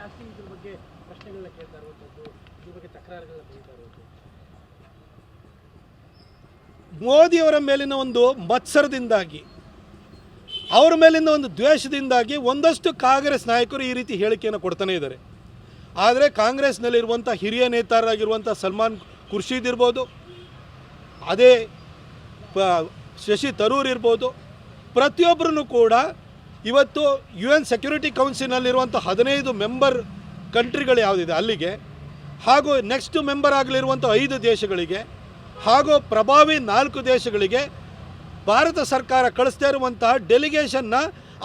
ಜಾಸ್ತಿ ಇದ್ರ ಬಗ್ಗೆ ಪ್ರಶ್ನೆಗಳನ್ನ ಕೇಳ್ತಾ ಇರುವಂಥದ್ದು, ಇದ್ರ ಬಗ್ಗೆ ತಕರಾರುಗಳನ್ನ ಬರೀತಾ ಇರುವಂಥದ್ದು. ಮೋದಿಯವರ ಮೇಲಿನ ಒಂದು ಮತ್ಸರದಿಂದಾಗಿ, ಅವರ ಮೇಲಿನ ಒಂದು ದ್ವೇಷದಿಂದಾಗಿ ಒಂದಷ್ಟು ಕಾಂಗ್ರೆಸ್ ನಾಯಕರು ಈ ರೀತಿ ಹೇಳಿಕೆಯನ್ನು ಕೊಡ್ತಾನೆ ಇದ್ದಾರೆ. ಆದರೆ ಕಾಂಗ್ರೆಸ್ನಲ್ಲಿರುವಂಥ ಹಿರಿಯ ನೇತಾರರಾಗಿರುವಂಥ ಸಲ್ಮಾನ್ ಖುರ್ಷೀದ್ ಇರ್ಬೋದು, ಅದೇ ಶಶಿ ತರೂರ್ ಇರ್ಬೋದು ಪ್ರತಿಯೊಬ್ಬರೂ ಕೂಡ ಇವತ್ತು ಯು ಎನ್ ಸೆಕ್ಯೂರಿಟಿ ಕೌನ್ಸಿಲ್ನಲ್ಲಿರುವಂಥ ಹದಿನೈದು ಮೆಂಬರ್ ಕಂಟ್ರಿಗಳು ಯಾವುದಿದೆ ಅಲ್ಲಿಗೆ, ಹಾಗೂ ನೆಕ್ಸ್ಟ್ ಮೆಂಬರ್ ಆಗಲಿರುವಂಥ ಐದು ದೇಶಗಳಿಗೆ, ಹಾಗೂ ಪ್ರಭಾವಿ ನಾಲ್ಕು ದೇಶಗಳಿಗೆ ಭಾರತ ಸರ್ಕಾರ ಕಳಿಸ್ತಾ ಇರುವಂತಹ ಡೆಲಿಗೇಷನ್ನ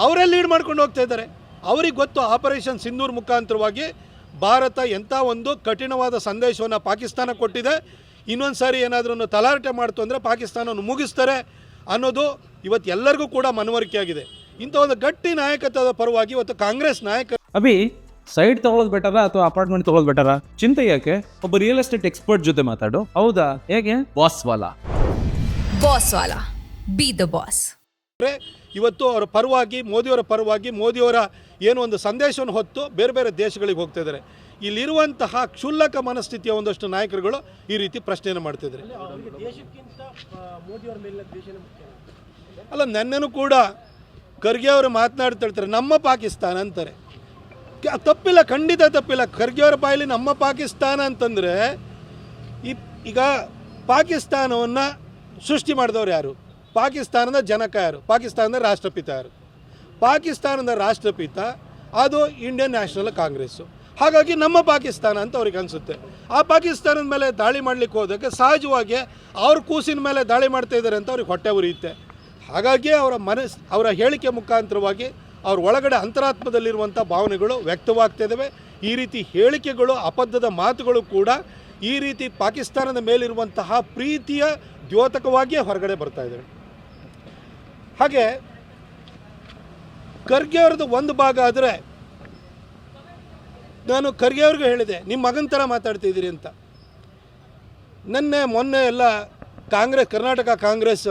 ಅವರೇ ಲೀಡ್ ಮಾಡ್ಕೊಂಡು ಹೋಗ್ತಾ ಇದ್ದಾರೆ. ಅವ್ರಿಗೆ ಗೊತ್ತು ಆಪರೇಷನ್ ಸಿಂಧೂರ್ ಮುಖಾಂತರವಾಗಿ ಭಾರತ ಎಂಥ ಒಂದು ಕಠಿಣವಾದ ಸಂದೇಶವನ್ನು ಪಾಕಿಸ್ತಾನ ಕೊಟ್ಟಿದೆ. ಇನ್ನೊಂದು ಸಾರಿ ಏನಾದರೂ ತಲಾಟೆ ಮಾಡ್ತು ಅಂದರೆ ಪಾಕಿಸ್ತಾನವನ್ನು ಮುಗಿಸ್ತಾರೆ ಅನ್ನೋದು ಇವತ್ತು ಎಲ್ಲರಿಗೂ ಕೂಡ ಮನವರಿಕೆಯಾಗಿದೆ ಇಂಥ ಒಂದು ಗಟ್ಟಿ ನಾಯಕತ್ವದ ಪರವಾಗಿ ಇವತ್ತು ಕಾಂಗ್ರೆಸ್ ನಾಯಕ ಅಭಿ ಸೈಡ್ ತಗೊಳ್ಳೋದು ಬೆಟರ ಅಥವಾ ಅಪಾರ್ಟ್ಮೆಂಟ್ ತಗೊಳ್ಳೋದು ಬೆಟರ ಚಿಂತೆ ಯಾಕೆ? ಒಬ್ಬ ರಿಯಲ್ ಎಸ್ಟೇಟ್ ಎಕ್ಸ್ಪರ್ಟ್ ಜೊತೆ ಮಾತಾಡು. ಹೌದಾ? ಹೇಗೆ? ಬಾಸ್ ವಾಲಾ. ಬಾಸ್ ವಾಲಾ. ಬಿ ದ ಬಾಸ್ ಇವತ್ತು ಅವರ ಪರವಾಗಿ ಮೋದಿಯವರ ಪರವಾಗಿ ಮೋದಿಯವರ ಏನು ಒಂದು ಸಂದೇಶವನ್ನು ಹೊತ್ತು ಬೇರೆ ಬೇರೆ ದೇಶಗಳಿಗೆ ಹೋಗ್ತಾ ಇದ್ದಾರೆ. ಇಲ್ಲಿರುವಂತಹ ಕ್ಷುಲ್ಲಕ ಮನಸ್ಥಿತಿಯ ಒಂದಷ್ಟು ನಾಯಕರುಗಳು ಈ ರೀತಿ ಪ್ರಶ್ನೆಯನ್ನು ಮಾಡ್ತಿದ್ದಾರೆ ಅಲ್ಲ ನೆನ್ನೆನೂ ಕೂಡ ಖರ್ಗೆ ಅವರು ಮಾತನಾಡ್ತಾ ನಮ್ಮ ಪಾಕಿಸ್ತಾನ ಅಂತಾರೆ. ತಪ್ಪಿಲ್ಲ, ಖಂಡಿತ ತಪ್ಪಿಲ್ಲ. ಖರ್ಗೆ ಅವರ ಬಾಯಲ್ಲಿ ನಮ್ಮ ಪಾಕಿಸ್ತಾನ ಅಂತಂದರೆ, ಈ, ಈಗ ಪಾಕಿಸ್ತಾನವನ್ನು ಸೃಷ್ಟಿ ಮಾಡಿದವರು ಯಾರು? ಪಾಕಿಸ್ತಾನದ ಜನಕ ಯಾರು? ಪಾಕಿಸ್ತಾನದ ರಾಷ್ಟ್ರಪಿತ ಯಾರು? ಪಾಕಿಸ್ತಾನದ ರಾಷ್ಟ್ರಪಿತ, ಅದು ಇಂಡಿಯನ್ ನ್ಯಾಷನಲ್ ಕಾಂಗ್ರೆಸ್ಸು. ಹಾಗಾಗಿ ನಮ್ಮ ಪಾಕಿಸ್ತಾನ ಅಂತ ಅವ್ರಿಗೆ ಅನಿಸುತ್ತೆ. ಆ ಪಾಕಿಸ್ತಾನದ ಮೇಲೆ ದಾಳಿ ಮಾಡಲಿಕ್ಕೆ ಹೋದಕ್ಕೆ ಸಹಜವಾಗಿ ಅವ್ರ ಕೂಸಿನ ಮೇಲೆ ದಾಳಿ ಮಾಡ್ತಾ ಇದ್ದಾರೆ ಅಂತ ಅವ್ರಿಗೆ ಹೊಟ್ಟೆ ಉರಿಯುತ್ತೆ. ಹಾಗಾಗಿ ಅವರ ಮನಸ್, ಅವರ ಹೇಳಿಕೆ ಮುಖಾಂತರವಾಗಿ ಅವ್ರ ಒಳಗಡೆ ಅಂತರಾತ್ಮದಲ್ಲಿರುವಂಥ ಭಾವನೆಗಳು ವ್ಯಕ್ತವಾಗ್ತಿದ್ದಾವೆ ಈ ರೀತಿ ಹೇಳಿಕೆಗಳು, ಅಬದ್ಧದ ಮಾತುಗಳು ಕೂಡ ಈ ರೀತಿ ಪಾಕಿಸ್ತಾನದ ಮೇಲಿರುವಂತಹ ಪ್ರೀತಿಯ ದ್ಯೋತಕವಾಗಿಯೇ ಹೊರಗಡೆ ಬರ್ತಾ ಇದ್ದಾವೆ. ಹಾಗೆ ಖರ್ಗೆ ಅವ್ರದ್ದು ಒಂದು ಭಾಗ ಆದರೆ ನಾನು ಖರ್ಗೆ ಅವ್ರಿಗೂ ಹೇಳಿದೆ ನಿಮ್ಮ ಮಗನ ಥರ ಮಾತಾಡ್ತಿದ್ದೀರಿ ಅಂತ. ನಿನ್ನೆ, ಮೊನ್ನೆ ಎಲ್ಲ ಕಾಂಗ್ರೆಸ್ ಕರ್ನಾಟಕ ಕಾಂಗ್ರೆಸ್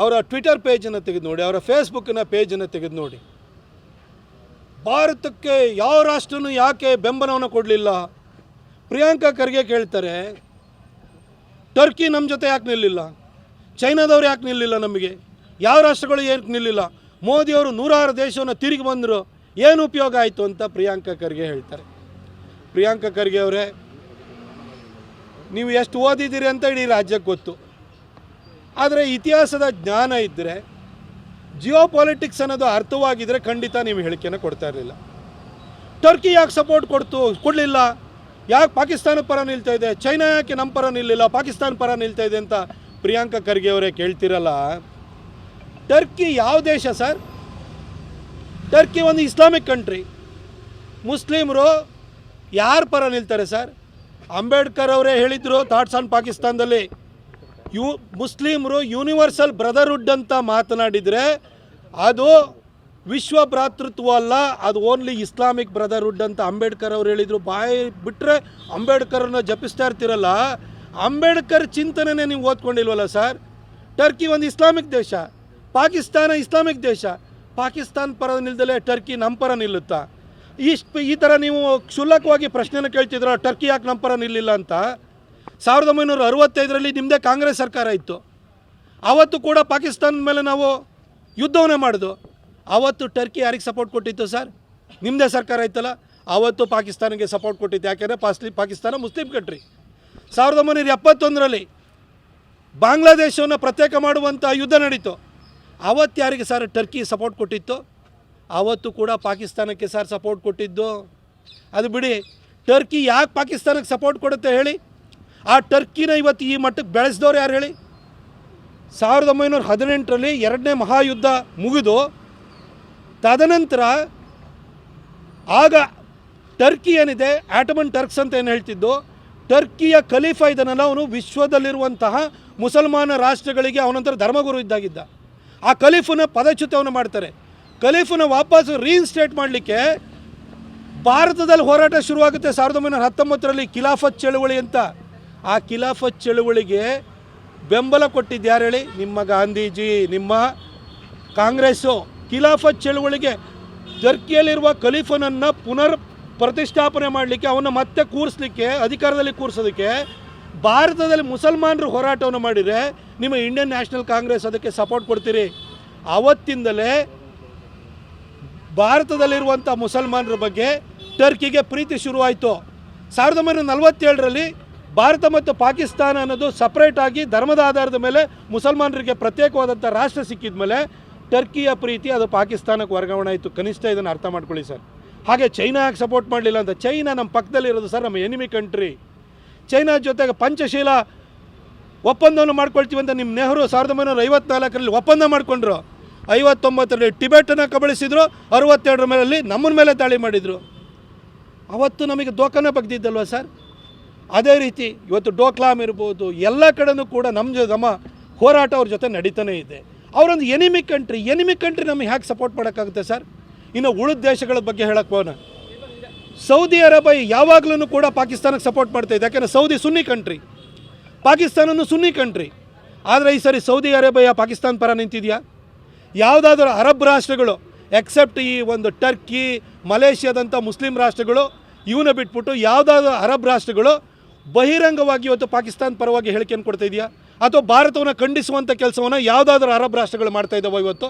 ಅವರ ಟ್ವಿಟರ್ ಪೇಜನ್ನು ತೆಗೆದು ನೋಡಿ, ಅವರ ಫೇಸ್ಬುಕ್ಕಿನ ಪೇಜನ್ನು ತೆಗೆದು ನೋಡಿ. ಭಾರತಕ್ಕೆ ಯಾವ ರಾಷ್ಟ್ರನೂ ಯಾಕೆ ಬೆಂಬಲವನ್ನು ಕೊಡಲಿಲ್ಲ? ಪ್ರಿಯಾಂಕಾ ಖರ್ಗೆ ಕೇಳ್ತಾರೆ, ಟರ್ಕಿ ನಮ್ಮ ಜೊತೆ ಯಾಕೆ ನಿಲ್ಲಿಲ್ಲ? ಚೈನಾದವ್ರು ಯಾಕೆ ನಿಲ್ಲಿಲ್ಲ ನಮಗೆ? ಯಾವ ರಾಷ್ಟ್ರಗಳು ಏನಕ್ಕೆ ನಿಲ್ಲಿಲ್ಲ? ಮೋದಿಯವರು ನೂರಾರು ದೇಶವನ್ನು ತಿರುಗಿ ಬಂದರು, ಏನು ಉಪಯೋಗ ಆಯಿತು? ಅಂತ ಪ್ರಿಯಾಂಕಾ ಖರ್ಗೆ ಹೇಳ್ತಾರೆ. ಪ್ರಿಯಾಂಕಾ ಖರ್ಗೆ ಅವರೇ, ನೀವು ಎಷ್ಟು ಓದಿದ್ದೀರಿ ಅಂತ ಇಡೀ ರಾಜ್ಯಕ್ಕೆ ಗೊತ್ತು. ಆದರೆ ಇತಿಹಾಸದ ಜ್ಞಾನ ಇದ್ದರೆ ಜಿಯೋ ಪಾಲಿಟಿಕ್ಸ್ ಅನ್ನೋದು ಅರ್ಥವಾಗಿದ್ದರೆ ಖಂಡಿತ ನೀವು ಹೇಳಿಕೆಯನ್ನು ಕೊಡ್ತಾ ಇರಲಿಲ್ಲ. ಟರ್ಕಿ ಯಾಕೆ ಸಪೋರ್ಟ್ ಕೊಡ್ತು, ಕೊಡಲಿಲ್ಲ? ಯಾಕೆ ಪಾಕಿಸ್ತಾನ ಪರ ನಿಲ್ತಾ ಇದೆ? ಚೈನಾ ಯಾಕೆ ನಮ್ಮ ಪರ ನಿಲ್ಲಿಲ್ಲ? ಪಾಕಿಸ್ತಾನ ಪರ ನಿಲ್ತಾ ಇದೆ ಅಂತ ಪ್ರಿಯಾಂಕಾ ಖರ್ಗೆ ಅವರೇ ಕೇಳ್ತಿರಲ್ಲ? ಟರ್ಕಿ ಯಾವ ದೇಶ ಸರ್? ಟರ್ಕಿ ಒಂದು ಇಸ್ಲಾಮಿಕ್ ಕಂಟ್ರಿ ಮುಸ್ಲಿಮರು ಯಾರ ಪರ ನಿಲ್ತಾರೆ ಸರ್? ಅಂಬೇಡ್ಕರ್ ಅವರೇ ಹೇಳಿದರು, ಥಾಟ್ಸ್ ಆನ್ ಪಾಕಿಸ್ತಾನದಲ್ಲಿ. ಯು ಮುಸ್ಲಿಮರು ಯೂನಿವರ್ಸಲ್ ಬ್ರದರ್ಹುಡ್ ಅಂತ ಮಾತನಾಡಿದರೆ ಅದು ವಿಶ್ವ ಭ್ರಾತೃತ್ವ ಅಲ್ಲ, ಅದು ಓನ್ಲಿ ಇಸ್ಲಾಮಿಕ್ ಬ್ರದರ್ಹುಡ್ ಅಂತ ಅಂಬೇಡ್ಕರ್ ಅವ್ರು ಹೇಳಿದರು. ಬಾಯಿ ಬಿಟ್ಟರೆ ಅಂಬೇಡ್ಕರ್ನ ಜಪಿಸ್ತಾ ಇರ್ತಿರಲ್ಲ, ಅಂಬೇಡ್ಕರ್ ಚಿಂತನೆನೇ ನೀವು ಓದ್ಕೊಂಡಿಲ್ವಲ್ಲ ಸರ್? ಟರ್ಕಿ ಒಂದು ಇಸ್ಲಾಮಿಕ್ ದೇಶ, ಪಾಕಿಸ್ತಾನ ಇಸ್ಲಾಮಿಕ್ ದೇಶ. ಪಾಕಿಸ್ತಾನ ಪರ ನಿಲ್ದಲೇ ಟರ್ಕಿ ನಮ್ಮ ಪರ ನಿಲ್ಲುತ್ತಾ? ಇಷ್ಟು ಈ ಥರ ನೀವು ಕ್ಷುಲ್ಲಕವಾಗಿ ಪ್ರಶ್ನೆನ ಕೇಳ್ತಿದ್ರ ಟರ್ಕಿ ಯಾಕೆ ನಮ್ಮ ಪರ ನಿಲ್ಲಿಲ್ಲ ಅಂತ? ಸಾವಿರದ ಒಂಬೈನೂರ ಅರವತ್ತೈದರಲ್ಲಿ ನಿಮ್ಮದೇ ಕಾಂಗ್ರೆಸ್ ಸರ್ಕಾರ ಇತ್ತು. ಆವತ್ತು ಕೂಡ ಪಾಕಿಸ್ತಾನದ ಮೇಲೆ ನಾವು ಯುದ್ಧವನ್ನೇ ಮಾಡಿದ್ವು ಆವತ್ತು ಟರ್ಕಿ ಯಾರಿಗೆ ಸಪೋರ್ಟ್ ಕೊಟ್ಟಿತ್ತು ಸರ್ ನಿಮ್ಮದೇ ಸರ್ಕಾರ ಇತ್ತಲ್ಲ ಆವತ್ತು ಪಾಕಿಸ್ತಾನಕ್ಕೆ ಸಪೋರ್ಟ್ ಕೊಟ್ಟಿತ್ತು. ಯಾಕೆಂದರೆ ಪಾಸ್ಲಿ, ಪಾಕಿಸ್ತಾನ ಮುಸ್ಲಿಂ ಕಂಟ್ರಿ ಸಾವಿರದ ಒಂಬೈನೂರ ಎಪ್ಪತ್ತೊಂದರಲ್ಲಿ ಬಾಂಗ್ಲಾದೇಶವನ್ನು ಪ್ರತ್ಯೇಕ ಮಾಡುವಂಥ ಯುದ್ಧ ನಡೀತು. ಆವತ್ತು ಯಾರಿಗೆ ಸರ್ ಟರ್ಕಿ ಸಪೋರ್ಟ್ ಕೊಟ್ಟಿತ್ತು? ಆವತ್ತು ಕೂಡ ಪಾಕಿಸ್ತಾನಕ್ಕೆ ಸರ್ ಸಪೋರ್ಟ್ ಕೊಟ್ಟಿದ್ದು. ಅದು ಬಿಡಿ, ಟರ್ಕಿ ಯಾಕೆ ಪಾಕಿಸ್ತಾನಕ್ಕೆ ಸಪೋರ್ಟ್ ಕೊಡುತ್ತೆ ಹೇಳಿ? ಆ ಟರ್ಕಿನ ಇವತ್ತು ಈ ಮಟ್ಟಕ್ಕೆ ಬೆಳೆಸಿದವ್ರು ಯಾರು ಹೇಳಿ? ಸಾವಿರದ ಒಂಬೈನೂರ ಹದಿನೆಂಟರಲ್ಲಿ ಎರಡನೇ ಮಹಾಯುದ್ಧ ಮುಗಿದು, ತದನಂತರ ಆಗ ಟರ್ಕಿ ಏನಿದೆ, ಆಟಮನ್ ಟರ್ಕ್ಸ್ ಅಂತ ಏನು ಹೇಳ್ತಿದ್ದು, ಟರ್ಕಿಯ ಖಲೀಫಾ ಇದನ್ನೆಲ್ಲ ಅವನು ವಿಶ್ವದಲ್ಲಿರುವಂತಹ ಮುಸಲ್ಮಾನ ರಾಷ್ಟ್ರಗಳಿಗೆ ಅವನಂತರ ಧರ್ಮಗುರು ಇದ್ದಾಗಿದ್ದ. ಆ ಖಲೀಫನ ಪದಚ್ಯುತವನ್ನು ಮಾಡ್ತಾರೆ. ಖಲೀಫನ ವಾಪಸ್ ರೀಇನ್ಸ್ಟೇಟ್ ಮಾಡಲಿಕ್ಕೆ ಭಾರತದಲ್ಲಿ ಹೋರಾಟ ಶುರುವಾಗುತ್ತೆ ಸಾವಿರದ ಒಂಬೈನೂರ ಹತ್ತೊಂಬತ್ತರಲ್ಲಿ ಖಿಲಾಫತ್ ಚಳುವಳಿ ಅಂತ. ಆ ಖಿಲಾಫತ್ ಚಳುವಳಿಗೆ ಬೆಂಬಲ ಕೊಟ್ಟಿದ್ದು ಯಾರು ಹೇಳಿ? ನಿಮ್ಮ ಗಾಂಧೀಜಿ, ನಿಮ್ಮ ಕಾಂಗ್ರೆಸ್ಸು. ಖಿಲಾಫತ್ ಚಳುವಳಿಗೆ ಟರ್ಕಿಯಲ್ಲಿರುವ ಖಲೀಫನನ್ನು ಪುನರ್ ಪ್ರತಿಷ್ಠಾಪನೆ ಮಾಡಲಿಕ್ಕೆ, ಅವನ್ನ ಮತ್ತೆ ಕೂರಿಸ್ಲಿಕ್ಕೆ, ಅಧಿಕಾರದಲ್ಲಿ ಕೂರಿಸೋದಕ್ಕೆ, ಭಾರತದಲ್ಲಿ ಮುಸಲ್ಮಾನರು ಹೋರಾಟವನ್ನು ಮಾಡಿದರೆ ನಿಮ್ಮ ಇಂಡಿಯನ್ ನ್ಯಾಷನಲ್ ಕಾಂಗ್ರೆಸ್ ಅದಕ್ಕೆ ಸಪೋರ್ಟ್ ಕೊಡ್ತೀರಿ. ಆವತ್ತಿಂದಲೇ ಭಾರತದಲ್ಲಿರುವಂಥ ಮುಸಲ್ಮಾನರ ಬಗ್ಗೆ ಟರ್ಕಿಗೆ ಪ್ರೀತಿ ಶುರುವಾಯಿತು. ಸಾವಿರದ ಒಂಬೈನೂರ ನಲವತ್ತೇಳರಲ್ಲಿ ಭಾರತ ಮತ್ತು ಪಾಕಿಸ್ತಾನ ಅನ್ನೋದು ಸಪ್ರೇಟಾಗಿ ಧರ್ಮದ ಆಧಾರದ ಮೇಲೆ ಮುಸಲ್ಮಾನರಿಗೆ ಪ್ರತ್ಯೇಕವಾದಂಥ ರಾಷ್ಟ್ರ ಸಿಕ್ಕಿದ ಮೇಲೆ ಟರ್ಕಿಯ ಪ್ರೀತಿ, ಅದು ಪಾಕಿಸ್ತಾನಕ್ಕೆ ವರ್ಗಾವಣೆ ಆಯಿತು. ಕನಿಷ್ಠ ಇದನ್ನು ಅರ್ಥ ಮಾಡ್ಕೊಳ್ಳಿ ಸರ್. ಹಾಗೆ ಚೈನಾ ಯಾಕೆ ಸಪೋರ್ಟ್ ಮಾಡಲಿಲ್ಲ ಅಂತ ಚೈನಾ ನಮ್ಮ ಪಕ್ಕದಲ್ಲಿರೋದು ಸರ್ ನಮ್ಮ ಎನಿಮಿ ಕಂಟ್ರಿ ಚೈನಾ ಜೊತೆಗೆ ಪಂಚಶೀಲ ಒಪ್ಪಂದವನ್ನು ಮಾಡ್ಕೊಳ್ತೀವಿ ಅಂತ ನಿಮ್ಮ ನೆಹರು ಸಾವಿರದ ಒಂಬೈನೂರ ಐವತ್ನಾಲ್ಕರಲ್ಲಿ ಒಪ್ಪಂದ ಮಾಡಿಕೊಂಡ್ರು. ಐವತ್ತೊಂಬತ್ತರಲ್ಲಿ ಟಿಬೆಟನ್ನು ಕಬಳಿಸಿದ್ರು, ಅರವತ್ತೆರಡರ ಮೇಲೆ ನಮ್ಮನ ಮೇಲೆ ದಾಳಿ ಮಾಡಿದರು. ಅವತ್ತು ನಮಗೆ ದೋಖನ ಬಗ್ದಿದ್ದಲ್ವ ಸರ್? ಅದೇ ರೀತಿ ಇವತ್ತು ಡೋಕ್ಲಾಮ್ ಇರ್ಬೋದು, ಎಲ್ಲ ಕಡೆನೂ ಕೂಡ ನಮ್ಮ ನಮ್ಮ ಹೋರಾಟ ಅವ್ರ ಜೊತೆ ನಡೀತಾನೇ ಇದೆ. ಅವರೊಂದು ಎನಿಮಿ ಕಂಟ್ರಿ ಎನಿಮಿ ಕಂಟ್ರಿ ನಮಗೆ ಹ್ಯಾಕ್ ಸಪೋರ್ಟ್ ಮಾಡೋಕ್ಕಾಗುತ್ತೆ ಸರ್? ಇನ್ನು ಉಳಿದ ದೇಶಗಳ ಬಗ್ಗೆ ಹೇಳಕ್ಕೆ ಹೋಗೋಣ. ಸೌದಿ ಅರೇಬಿಯಾ ಯಾವಾಗಲೂ ಕೂಡ ಪಾಕಿಸ್ತಾನಕ್ಕೆ ಸಪೋರ್ಟ್ ಮಾಡ್ತಾ ಇದೆ. ಯಾಕೆಂದರೆ ಸೌದಿ ಸುನ್ನಿ ಕಂಟ್ರಿ ಪಾಕಿಸ್ತಾನನು ಸುನ್ನಿ ಕಂಟ್ರಿ ಆದರೆ ಈ ಸರಿ ಸೌದಿ ಅರೇಬಿಯಾ ಪಾಕಿಸ್ತಾನ ಪರ ನಿಂತಿದೆಯಾ? ಯಾವುದಾದ್ರೂ ಅರಬ್ ರಾಷ್ಟ್ರಗಳು ಎಕ್ಸೆಪ್ಟ್ ಈ ಒಂದು ಟರ್ಕಿ, ಮಲೇಷ್ಯಾದಂಥ ಮುಸ್ಲಿಂ ರಾಷ್ಟ್ರಗಳು ಇವನ್ನ ಬಿಟ್ಬಿಟ್ಟು ಯಾವುದಾದ್ರೂ ಅರಬ್ ರಾಷ್ಟ್ರಗಳು ಬಹಿರಂಗವಾಗಿ ಇವತ್ತು ಪಾಕಿಸ್ತಾನ ಪರವಾಗಿ ಹೇಳಿಕೆಯನ್ನು ಕೊಡ್ತಾ ಇದೆಯಾ? ಅಥವಾ ಭಾರತವನ್ನು ಖಂಡಿಸುವಂಥ ಕೆಲಸವನ್ನು ಯಾವುದಾದ್ರೂ ಅರಬ್ ರಾಷ್ಟ್ರಗಳು ಮಾಡ್ತಾ ಇದ್ದಾವೆ ಇವತ್ತು?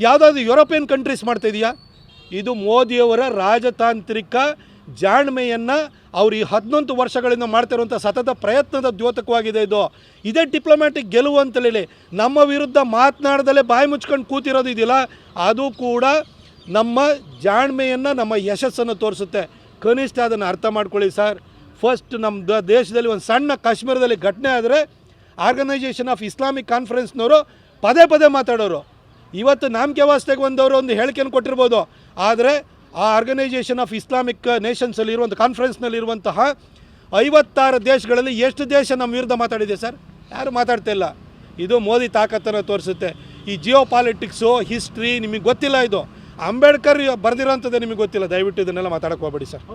ಯಾವುದಾದ್ರೂ ಯುರೋಪಿಯನ್ ಕಂಟ್ರೀಸ್ ಮಾಡ್ತಾ ಇದೆಯಾ? ಇದು ಮೋದಿಯವರ ರಾಜತಾಂತ್ರಿಕ ಜಾಣ್ಮೆಯನ್ನು ಅವರು ಈ ಹದಿನೊಂದು ವರ್ಷಗಳಿಂದ ಮಾಡ್ತಿರುವಂಥ ಸತತ ಪ್ರಯತ್ನದ ದ್ಯೋತಕವಾಗಿದೆ ಇದು. ಇದೇ ಡಿಪ್ಲೊಮ್ಯಾಟಿಕ್ ಗೆಲುವು ಅಂತಲೇ ನಮ್ಮ ವಿರುದ್ಧ ಮಾತನಾಡದಲ್ಲೇ ಬಾಯಿ ಮುಚ್ಕೊಂಡು ಕೂತಿರೋದು ಇದೆಯಲ್ಲ? ಅದು ಕೂಡ ನಮ್ಮ ಜಾಣ್ಮೆಯನ್ನು, ನಮ್ಮ ಯಶಸ್ಸನ್ನು ತೋರಿಸುತ್ತೆ. ಕನಿಷ್ಠ ಅದನ್ನು ಅರ್ಥ ಮಾಡ್ಕೊಳ್ಳಿ ಸರ್. ಫಸ್ಟ್ ನಮ್ಮ ದೇಶದಲ್ಲಿ ಒಂದು ಸಣ್ಣ ಕಾಶ್ಮೀರದಲ್ಲಿ ಘಟನೆ ಆದರೆ ಆರ್ಗನೈಸೇಷನ್ ಆಫ್ ಇಸ್ಲಾಮಿಕ್ ಕಾನ್ಫರೆನ್ಸ್ನವರು ಪದೇ ಪದೇ ಮಾತಾಡೋರು. ಇವತ್ತು ನಾಮಕೆ ವಾಸ್ತೆಗೆ ಬಂದವರು ಒಂದು ಹೇಳಿಕೆಯನ್ನು ಕೊಟ್ಟಿರ್ಬೋದು. ಆದರೆ ಆ ಆರ್ಗನೈಸೇಷನ್ ಆಫ್ ಇಸ್ಲಾಮಿಕ್ ನೇಷನ್ಸಲ್ಲಿ ಇರುವಂಥ ಕಾನ್ಫರೆನ್ಸ್ನಲ್ಲಿ ಇರುವಂತಹ ಐವತ್ತಾರು ದೇಶಗಳಲ್ಲಿ ಎಷ್ಟು ದೇಶ ನಮ್ಮ ವಿರುದ್ಧ ಮಾತಾಡಿದೆ ಸರ್? ಯಾರು ಮಾತಾಡ್ತಾ ಇಲ್ಲ. ಇದು ಮೋದಿ ತಾಕತ್ತನ್ನು ತೋರಿಸುತ್ತೆ. ಈ ಜಿಯೋ ಪಾಲಿಟಿಕ್ಸು ಹಿಸ್ಟ್ರಿ ನಿಮಗೆ ಗೊತ್ತಿಲ್ಲ ಇದು. ಅಂಬೇಡ್ಕರ್ ಬರೆದಿರೋಂಥದ್ದೇ ನಿಮಗೆ ಗೊತ್ತಿಲ್ಲ. ದಯವಿಟ್ಟು ಇದನ್ನೆಲ್ಲ ಮಾತಾಡಕ್ಕೆ ಹೋಗ್ಬೇಡಿ ಸರ್.